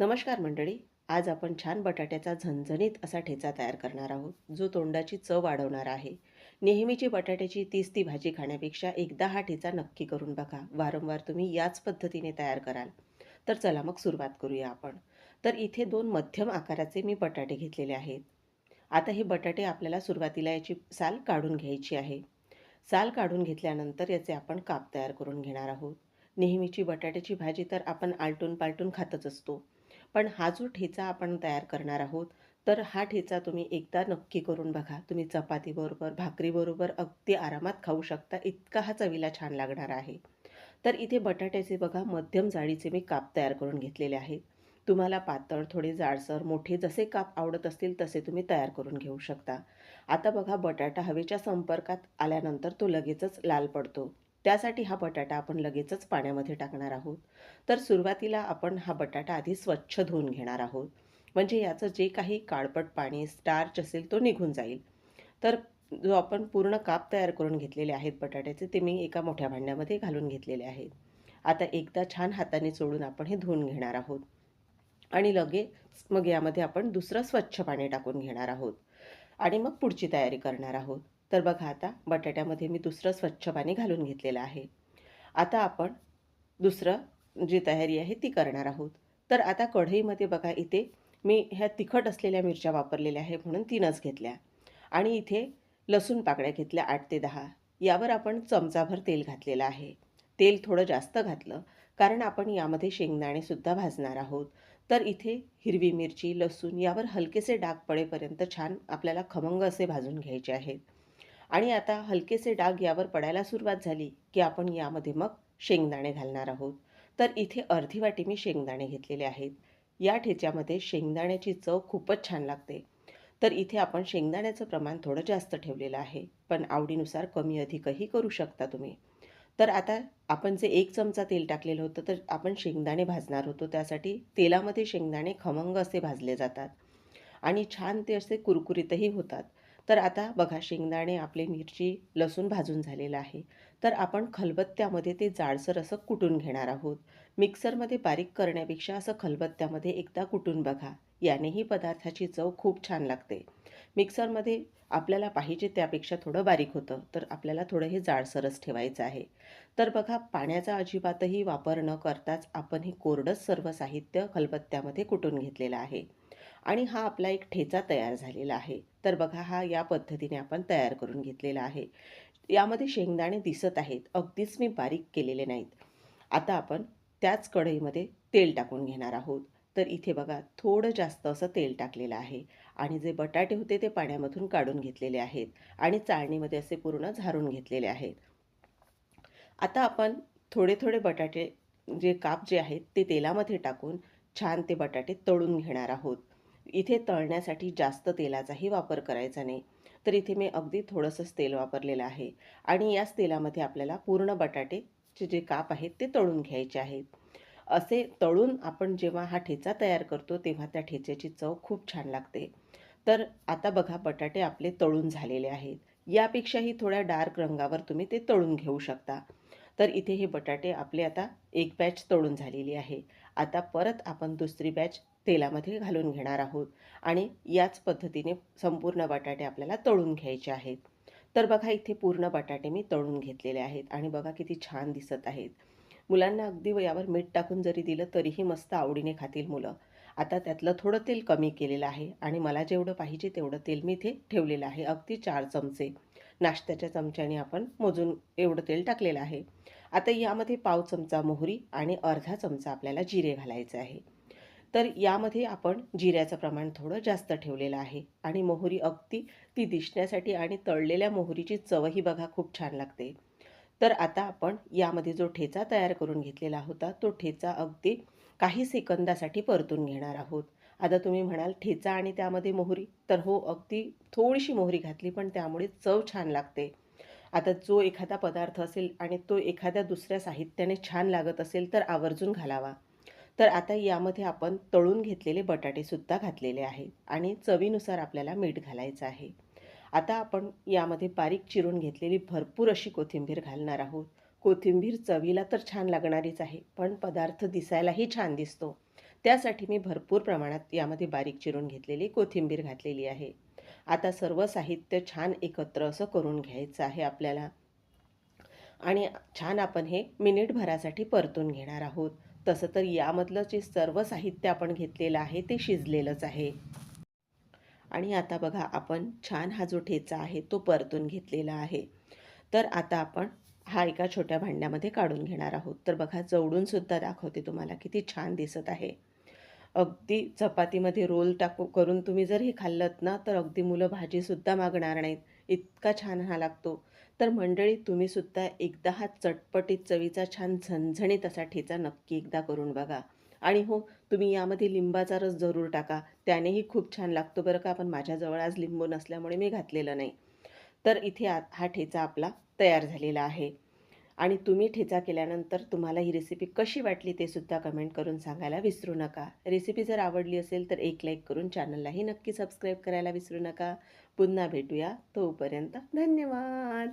नमस्कार मंडळी आज आपण छान बटाट्याचा झणझणीत असा ठेचा तयार करणार आहोत जो तोंडाची चव वाढवणार आहे. नेहमीची बटाट्याची तीस ती भाजी खाण्यापेक्षा एकदा हा ठेचा नक्की करून बघा. वारंवार तुम्ही याच पद्धतीने तयार कराल. तर चला मग सुरुवात करूया आपण. तर इथे दोन मध्यम आकाराचे मी बटाटे घेतलेले आहेत. आता हे बटाटे आपल्याला सुरुवातीला याची साल काढून घ्यायची आहे. साल काढून घेतल्यानंतर याचे आपण काप तयार करून घेणार आहोत. नेहमीची बटाट्याची भाजी तर आपण आलटून पालटून खातच असतो. पण हा जो ठेचा आपण तयार करणार आहोत तर हा ठेचा तुम्ही एकदा नक्की करून बघा. तुम्ही चपातीबरोबर भाकरीबरोबर अगदी आरामात खाऊ शकता. इतका हा चवीला छान लागणार आहे. तर इथे बटाट्याचे बघा मध्यम जाळीचे मी काप तयार करून घेतलेले आहेत. तुम्हाला पातळ थोडे जाडसर मोठे जसे काप आवडत असतील तसे तुम्ही तयार करून घेऊ शकता. आता बघा बटाटा हवेच्या संपर्कात आल्यानंतर तो लगेचच लाल पडतो. त्यासाठी हा बटाटा आपण लगेचच पाण्यामध्ये टाकणार आहोत. तर सुरुवातीला आपण हा बटाटा आधी स्वच्छ धुवून घेणार आहोत. म्हणजे याचं जे काही काळपट पाणी स्टार्च असेल तो निघून जाईल. तर जो आपण पूर्ण काप तयार करून घेतलेले आहेत बटाट्याचे ते मी एका मोठ्या भांड्यामध्ये घालून घेतलेले आहेत. आता एकदा छान हाताने चोळून आपण हे धुवून घेणार आहोत. आणि लगेच मग यामध्ये आपण दुसरं स्वच्छ पाणी टाकून घेणार आहोत. आणि मग पुढची तयारी करणार आहोत. तर बघा आता बटाट्यामध्ये मी दुसरं स्वच्छ पाणी घालून घेतलेलं आहे. आता आपण दुसरं जी तयारी आहे ती करणार आहोत. तर आता कढईमध्ये बघा इथे मी ह्या तिखट असलेल्या मिरच्या वापरलेल्या आहे म्हणून तीनच घेतल्या. आणि इथे लसूण पाकळ्या घेतल्या आठ ते दहा. यावर आपण चमचाभर तेल घातलेलं आहे. तेल थोडं जास्त घातलं कारण आपण यामध्ये शेंगदाणेसुद्धा भाजणार आहोत. तर इथे हिरवी मिरची लसूण यावर हलकेसे डाग पडेपर्यंत छान आपल्याला खमंग असे भाजून घ्यायचे आहेत. आणि आता हलकेसे डाग यावर पडायला सुरुवात झाली की आपण यामध्ये मग शेंगदाणे घालणार आहोत. तर इथे अर्धी वाटी मी शेंगदाणे घेतलेले आहेत. या ठेच्यामध्ये शेंगदाण्याची चव खूपच छान लागते. तर इथे आपण शेंगदाण्याचं प्रमाण थोडं जास्त ठेवलेलं आहे पण आवडीनुसार कमी अधिकही करू शकता तुम्ही. तर आता आपण जे एक चमचा तेल टाकलेलं होतं तर आपण शेंगदाणे भाजणार होतो. त्यासाठी तेलामध्ये शेंगदाणे खमंग असे भाजले जातात आणि छान ते असे कुरकुरीतही होतात. तर आता बघा शेंगदाणे आपले मिरची लसूण भाजून झालेलं आहे. तर आपण खलबत्त्यामध्ये ते जाडसर असं कुटून घेणार आहोत. मिक्सरमध्ये बारीक करण्यापेक्षा असं खलबत्त्यामध्ये एकदा कुटून बघा. यानेही पदार्थाची चव खूप छान लागते. मिक्सरमध्ये आपल्याला पाहिजे त्यापेक्षा थोडं बारीक होतं तर आपल्याला थोडं हे जाडसरच ठेवायचं आहे. तर बघा पाण्याचा अजिबातही वापर न करताच आपण हे कोरडंच सर्व साहित्य खलबत्त्यामध्ये कुटून घेतलेलं आहे. आणि हा आपला एक ठेचा तयार झालेला आहे. तर बघा हा या पद्धतीने आपण तयार करून घेतलेला आहे. यामध्ये शेंगदाणे दिसत आहेत. अगदीच मी बारीक केलेले नाहीत. आता आपण त्याच कढईमध्ये तेल टाकून घेणार आहोत. तर इथे बघा थोडं जास्त असं तेल टाकलेलं आहे आणि जे बटाटे होते ते पाण्यामधून काढून घेतलेले आहेत आणि चाळणीमध्ये असे पूर्ण झारून घेतलेले आहेत. आता आपण थोडे थोडे बटाटे जे काप जे आहेत ते तेलामध्ये टाकून छान ते बटाटे तळून घेणार आहोत. इथे तळण्यासाठी जास्त तेलाचाही वापर करायचा नाही. तर इथे मी अगदी थोडंसंच तेल वापरलेलं आहे. आणि याच तेलामध्ये आपल्याला पूर्ण बटाटेचे जे काप आहेत ते तळून घ्यायचे आहेत. असे तळून आपण जेव्हा हा ठेचा तयार करतो तेव्हा त्या ठेच्याची चव खूप छान लागते. तर आता बघा बटाटे आपले तळून झालेले आहेत. यापेक्षाही थोड्या डार्क रंगावर तुम्ही ते तळून घेऊ शकता. तर इथे हे बटाटे आपले आता एक बॅच तळून झालेली आहे. आता परत आपण दुसरी बॅच तेलामध्ये घालून घेणार आहोत. आणि याच पद्धतीने संपूर्ण बटाटे आपल्याला तळून घ्यायचे आहेत. तर बघा इथे पूर्ण बटाटे मी तळून घेतलेले आहेत आणि बघा किती छान दिसत आहेत. मुलांना अगदी यावर मीठ टाकून जरी दिलं तरीही मस्त आवडीने खातील मुलं. आता त्यातलं थोडं तेल कमी केलेलं आहे आणि मला जेवढं पाहिजे तेवढं तेल मी इथे ठेवलेलं आहे अगदी चार चमचे. नाश्त्याच्या चमच्याने आपण मोजून एवढं तेल टाकलेलं आहे. आता यामध्ये पाव चमचा मोहरी आणि अर्धा चमचा आपल्याला जिरे घालायचे आहे. तर यामध्ये आपण जिऱ्याचं प्रमाण थोडं जास्त ठेवलेलं आहे. आणि मोहरी अगदी ती दिसण्यासाठी आणि तळलेल्या मोहरीची चवही बघा खूप छान लागते. तर आता आपण यामध्ये जो ठेचा तयार करून घेतलेला होता तो ठेचा अगदी काही सेकंदासाठी परतून घेणार आहोत. आता तुम्ही म्हणाल ठेचा आणि त्यामध्ये मोहरी तर हो अगदी थोडीशी मोहरी घातली पण त्यामुळे चव छान लागते. आता जो एखादा पदार्थ असेल आणि तो एखाद्या दुसऱ्या साहित्याने छान लागत असेल तर आवर्जून घालावा. तर आता यामध्ये आपण तळून घेतलेले बटाटेसुद्धा घातलेले आहेत आणि चवीनुसार आपल्याला मीठ घालायचं आहे. आता आपण यामध्ये बारीक चिरून घेतलेली भरपूर अशी कोथिंबीर घालणार आहोत. कोथिंबीर चवीला तर छान लागणारीच आहे पण पदार्थ दिसायलाही छान दिसतो. त्यासाठी मी भरपूर प्रमाणात यामध्ये बारीक चिरून घेतलेली कोथिंबीर घातलेली आहे. आता सर्व साहित्य छान एकत्र असं करून घ्यायचं आहे आपल्याला. आणि छान आपण हे मिनिटभरासाठी परतून घेणार आहोत. तसं तर यामधलं जे सर्व साहित्य आपण घेतलेलं आहे ते शिजलेलंच आहे. आणि आता बघा आपण छान हा जो ठेचा आहे तो परतून घेतलेला आहे. तर आता आपण हा एका छोट्या भांड्यामध्ये काढून घेणार आहोत. तर बघा जवळून सुद्धा दाखवते तुम्हाला किती छान दिसत आहे. अगदी चपातीमध्ये रोल टाकू करून तुम्ही जर हे खाल्लत ना तर अगदी मुलं भाजीसुद्धा मागणार नाहीत. इतका छान हा लागतो. तर मंडळी तुम्हीसुद्धा एकदा हा चटपटीत चवीचा छान झणझणीत असा ठेचा नक्की एकदा करून बघा. आणि हो तुम्ही यामध्ये लिंबाचा रस जरूर टाका. त्यानेही खूप छान लागतो बरं का. पण माझ्याजवळ आज लिंबू नसल्यामुळे मी घातलेलं नाही. तर इथे हा ठेचा आपला तयार झालेला आहे. आणि तुम्ही ठेचा केल्यानंतर तुम्हाला ही रेसिपी कशी वाटली ते सुद्धा कमेंट करून सांगायला विसरू नका. रेसिपी जर आवडली असेल तर एक लाईक करून चॅनललाही नक्की सबस्क्राईब करायला विसरू नका. पुन्हा भेटूया तोपर्यंत धन्यवाद!